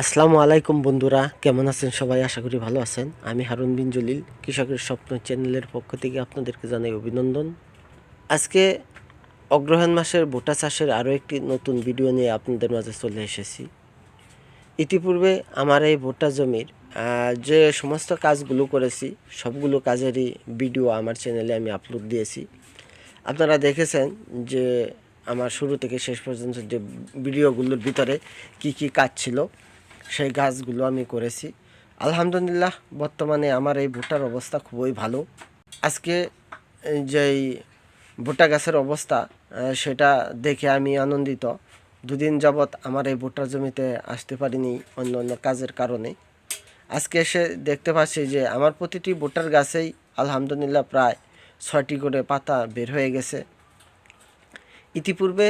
আসসালামু আলাইকুম বন্ধুরা, কেমন আছেন সবাই? আশা করি ভালো আছেন। আমি হারুন বিন জলিল, কৃষকের স্বপ্ন চ্যানেলের পক্ষ থেকে আপনাদেরকে জানাই অভিনন্দন। আজকে অগ্রহায়ণ মাসের ভুট্টা চাষের আরও একটি নতুন ভিডিও নিয়ে আপনাদের মাঝে চলে এসেছি। ইতিপূর্বে আমার এই ভুট্টা জমির যে সমস্ত কাজগুলো করেছি, সবগুলো কাজেরই ভিডিও আমার চ্যানেলে আমি আপলোড দিয়েছি। আপনারা দেখেছেন যে আমার শুরু থেকে শেষ পর্যন্ত যে ভিডিওগুলোর ভিতরে কি কি কাজ ছিল। সেই গাছগুলো আমি করেছি। আলহামদুলিল্লাহ, বর্তমানে আমার এই ভুট্টার অবস্থা খুবই ভালো। আজকে যেই ভুট্টা গাছের অবস্থা সেটা দেখে আমি আনন্দিত। দুদিন যাবৎ আমার এই ভুট্টার জমিতে আসতে পারিনি অন্য অন্য কাজের কারণে। আজকে এসে দেখতে পাচ্ছি যে আমার প্রতিটি ভুট্টার গাছেই আলহামদুলিল্লাহ প্রায় ছয়টি করে পাতা বের হয়ে গেছে। ইতিপূর্বে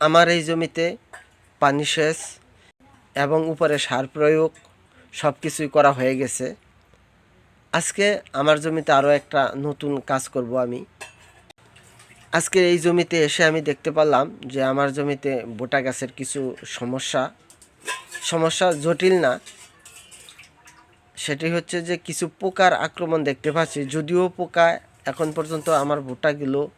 আমার এই জমিতে পানি সেচ এবং উপরে সার প্রয়োগ সব কিছুই করা হয়ে গেছে। আজকে আমার জমিতে আরও একটা নতুন কাজ করব আমি। আজকে এই জমিতে এসে আমি দেখতে পারলাম যে আমার জমিতে বোটা গাছের কিছু সমস্যা। সমস্যা জটিল না। সেটি হচ্ছে যে কিছু পোকার আক্রমণ দেখতে পাচ্ছি। যদিও পোকা এখন পর্যন্ত আমার ভুট্টাগুলো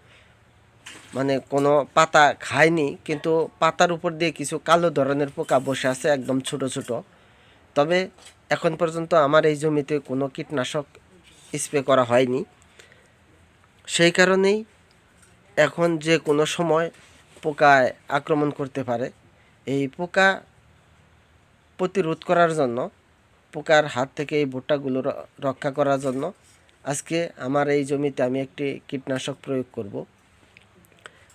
মানে কোনো পাতা খায়নি, কিন্তু পাতার উপর দিয়ে কিছু কালো ধরনের পোকা বসে আছে একদম ছোট ছোট। তবে এখন পর্যন্ত আমার এই জমিতে কোনো কীটনাশক স্প্রে করা হয়নি। সেই কারণেই এখন যে কোনো সময় পোকায় আক্রমণ করতে পারে। এই পোকা প্রতিরোধ করার জন্য, পোকার হাত থেকে এই ভুট্টাগুলো রক্ষা করার জন্য আজকে আমার এই জমিতে আমি একটি কীটনাশক প্রয়োগ করব।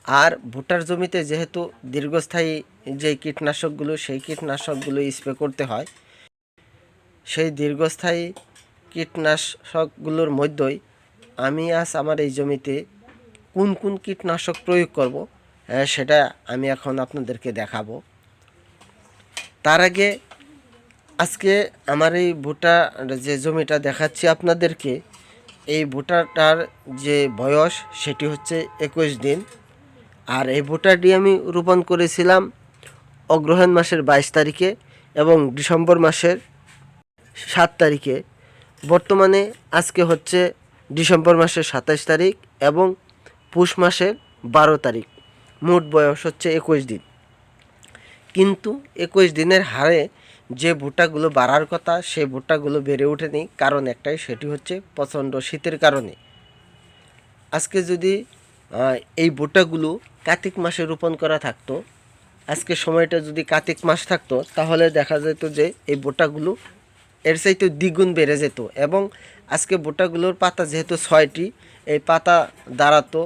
আর ভুট্টার জমিতে যেহেতু দীর্ঘস্থায়ী যে কীটনাশকগুলো, সেই কীটনাশকগুলো স্প্রে করতে হয়, সেই দীর্ঘস্থায়ী কীটনাশকগুলোর মধ্যেই আমি আজ আমার এই জমিতে কোন কোন কীটনাশক প্রয়োগ করব সেটা আমি এখন আপনাদেরকে দেখাবো। তার আগে আজকে আমার এই ভুট্টা যে জমিটা দেখাচ্ছি আপনাদেরকে, এই ভুট্টাটার যে বয়স সেটি হচ্ছে একুশ দিন। আর এই ভুট্টাটি আমি রোপণ করেছিলাম অগ্রহায়ণ মাসের বাইশ তারিখে এবং ডিসেম্বর মাসের সাত তারিখে। বর্তমানে আজকে হচ্ছে ডিসেম্বর মাসের সাতাশ তারিখ এবং পুষ মাসের বারো তারিখ। মোট বয়স হচ্ছে একুশ দিন। কিন্তু একুশ দিনের হারে যে ভুট্টাগুলো বাড়ার কথা সেই ভুট্টাগুলো বেড়ে ওঠেনি। কারণ একটাই, সেটি হচ্ছে প্রচণ্ড শীতের কারণে। আজকে যদি এই ভুট্টাগুলো কার্তিক মাসে রোপণ করা থাকতো। আজকে সময়টা যদি কার্তিক মাস থাকতো, তাহলে দেখা যেত যে এই ভুট্টাগুলো এর চাইতে দ্বিগুণ বেড়ে যেত এবং আজকে ভুট্টাগুলোর পাতা যেহেতু ছয়টি, এই পাতা দাঁড়াতো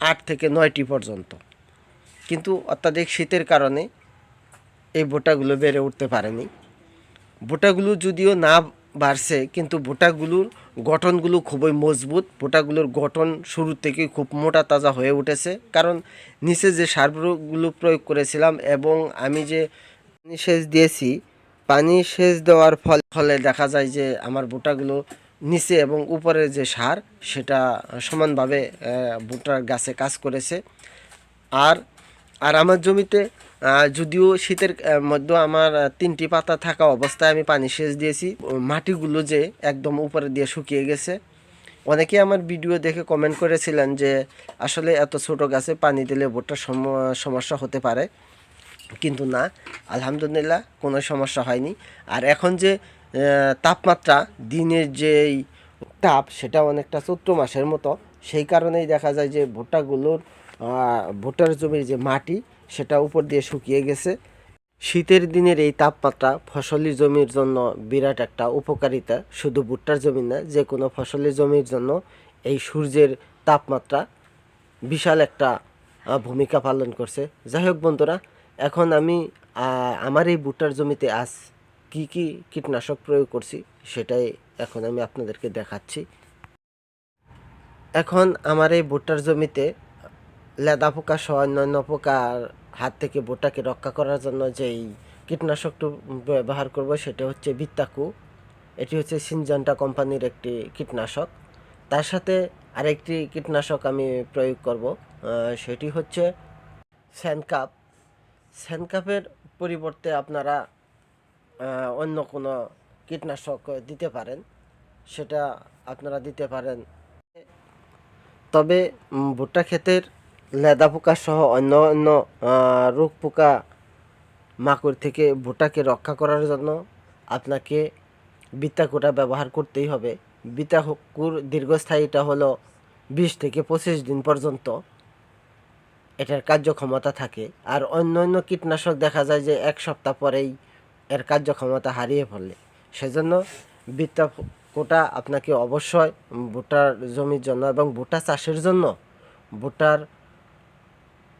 আট থেকে নয়টি পর্যন্ত। কিন্তু অত্যাধিক শীতের কারণে এই ভুট্টাগুলো বেড়ে উঠতে পারেনি। ভুট্টাগুলো যদিও না বাড়ছে কিন্তু ভুট্টাগুলোর গঠনগুলো খুবই মজবুত। ভুট্টাগুলোর গঠন শুরু থেকে খুব মোটা তাজা হয়ে উঠেছে। কারণ নিচে যে সারগুলো প্রয়োগ করেছিলাম এবং আমি যে পানি সেচ দিয়েছি পানি সেচ দেওয়ার ফল ফলে দেখা যায় যে আমার ভুট্টাগুলো নিচে এবং উপরে যে সার সেটা সমানভাবে আহ, ভুট্টার গাছে কাজ করেছে। আর আর আমার জমিতে যদিও শীতের মধ্যে আমার তিনটি পাতা থাকা অবস্থায় আমি পানি সেচ দিয়েছি। মাটিগুলো যে একদম উপরে দিয়ে শুকিয়ে গেছে। অনেকে আমার ভিডিও দেখে কমেন্ট করেছিলেন যে, আসলে এত ছোট গাছে পানি দিলে ভুট্টার সম- সমস্যা হতে পারে। কিন্তু না, আলহামদুলিল্লাহ কোনো সমস্যা হয়নি। আর এখন যে তাপমাত্রা, দিনের যেই তাপ, সেটা অনেকটা চৈত্র মাসের মতো, সেই কারণেই দেখা যায় যে ভুট্টাগুলোর ভুট্টার জমির যে মাটি সেটা উপর দিয়ে শুকিয়ে গেছে। শীতের দিনের এই তাপমাত্রা ফসলি জমির জন্য বিরাট একটা উপকারিতা। শুধু ভুট্টার জমি না, যে কোনো ফসলি জমির জন্য এই সূর্যের তাপমাত্রা বিশাল একটা ভূমিকা পালন করছে। যাই হোক বন্ধুরা, এখন আমি আমার এই ভুট্টার জমিতে আজ কি কি কীটনাশক প্রয়োগ করছি সেটাই এখন আমি আপনাদেরকে দেখাচ্ছি। এখন আমার এই ভুট্টার জমিতে লেদা পোকা সহ অন্যান্য পোকার হাত থেকে ভুট্টাকে রক্ষা করার জন্য যেই কীটনাশকটি ব্যবহার করব সেটা হচ্ছে বিত্তাকু। এটি হচ্ছে সিনজান্টা কোম্পানির একটি কীটনাশক। তার সাথে আরেকটি কীটনাশক আমি প্রয়োগ করব সেটি হচ্ছে স্যানকাপ। স্যানকাপের পরিবর্তে আপনারা অন্য কোনো কীটনাশক দিতে পারেন, সেটা আপনারা দিতে পারেন। তবে ভুট্টা ক্ষেতের লেদা পোকা সহ অন্য অন্য রোগ পোকা মাকড় থেকে ভুট্টাকে রক্ষা করার জন্য আপনাকে বিত্তাকুটা ব্যবহার করতেই হবে। বিত্তাকুর দীর্ঘস্থায়ীটা হলো বিশ থেকে পঁচিশ দিন পর্যন্ত এটার কার্যক্ষমতা থাকে। আর অন্য অন্য কীটনাশক দেখা যায় যে এক সপ্তাহ পরেই এর কার্যক্ষমতা হারিয়ে ফেলে। সেজন্য বিত্তা কোটা আপনাকে অবশ্যই ভুট্টার জমির জন্য এবং ভুট্টা চাষের জন্য ভুট্টার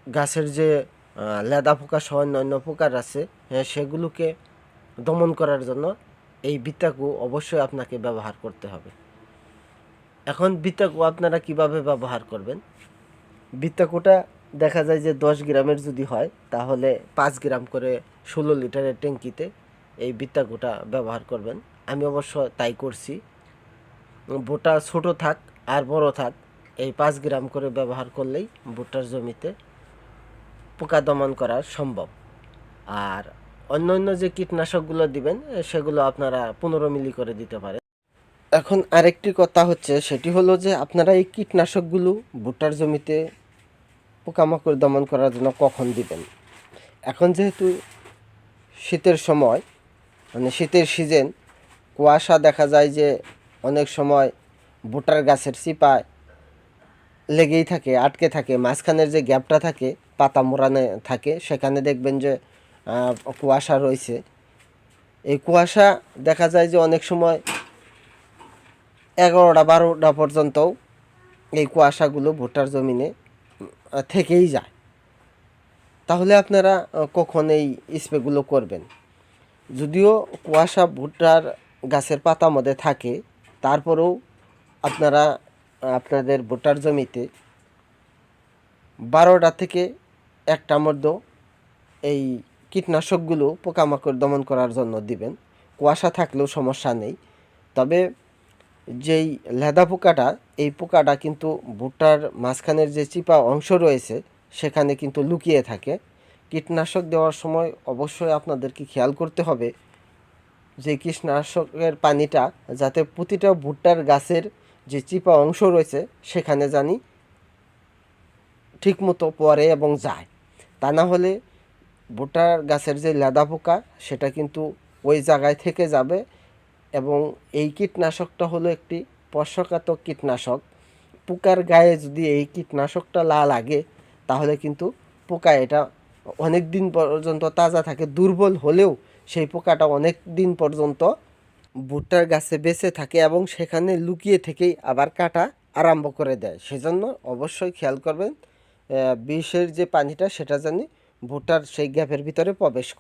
গাছের যে লেদা পোকা সহ অন্যান্য পোকার আছে হ্যাঁ, সেগুলোকে দমন করার জন্য এই বিত্তাকু অবশ্যই আপনাকে ব্যবহার করতে হবে। এখন বিত্তাকু আপনারা কীভাবে ব্যবহার করবেন? বিত্তাকুটা দেখা যায় যে দশ গ্রামের যদি হয় তাহলে পাঁচ গ্রাম করে ষোলো লিটারের ট্যাঙ্কিতে এই বিত্তাকুটা ব্যবহার করবেন। আমি অবশ্য তাই করছি। বোটা ছোট থাক আর বড় থাক এই পাঁচ গ্রাম করে ব্যবহার করলেই ভুট্টার জমিতে পোকা দমন করা সম্ভব। আর অন্য অন্য যে কীটনাশকগুলো দিবেন, সেগুলো আপনারা পনেরো মিলি করে দিতে পারেন। এখন আরেকটি কথা হচ্ছে, সেটি হলো যে আপনারা এই কীটনাশকগুলো ভুট্টার জমিতে পোকামাকড় দমন করার জন্য কখন দিবেন? এখন যেহেতু শীতের সময় মানে শীতের সিজন, কুয়াশা দেখা যায় যে অনেক সময় ভুট্টার গাছের চিপায় লেগেই থাকে, আটকে থাকে, মাঝখানের যে গ্যাপটা থাকে পাতা মোড়ানো থাকে, সেখানে দেখবেন যে কুয়াশা রয়েছে। এই কুয়াশা দেখা যায় যে অনেক সময় এগারোটা বারোটা পর্যন্তও এই কুয়াশাগুলো ভুট্টার জমিনে থেকেই যায়। তাহলে আপনারা কখন এই স্প্রেগুলো করবেন? যদিও কুয়াশা ভুট্টার গাছের পাতা মধ্যে থাকে, তারপরেও আপনারা আপনাদের ভুট্টার জমিতে বারোটা থেকে একটা মধ্যে এই কীটনাশকগুলো পোকামাকড় দমন করার জন্য দিবেন। কুয়াশা থাকলেও সমস্যা নেই। তবে যেই লেদা পোকাটা, এই পোকাটা কিন্তু ভুট্টার মাঝখানের যে চিপা অংশ রয়েছে, সেখানে কিন্তু লুকিয়ে থাকে। কীটনাশক দেওয়ার সময় অবশ্যই আপনাদেরকে খেয়াল করতে হবে যে কীটনাশকের পানিটা, যাতে প্রতিটা ভুট্টার গাছের যে চিপা অংশ রয়েছে, সেখানে জানি ঠিকমতো পড়ে এবং যায়। তা না হলে ভুট্টার গাছের যে লেদা পোকা, সেটা কিন্তু ওই জায়গায় থেকে যাবে এবং এই কীটনাশকটা হলো একটি স্পর্শকাতক কীটনাশক। পোকার গায়ে যদি এই কীটনাশকটা লা লাগে, তাহলে কিন্তু পোকা এটা অনেক দিন পর্যন্ত তাজা থাকে, দুর্বল হলেও সেই পোকাটা অনেক দিন পর্যন্ত ভুট্টার গাছে বেঁচে থাকে এবং সেখানে লুকিয়ে থেকেই আবার কাটা আরম্ভ করে দেয়। সেজন্য অবশ্যই খেয়াল করবেন বিষের যে পানিটা সেটা জানি ভুট্টার সেই গ্যাপের ভিতরে প্রবেশ করে।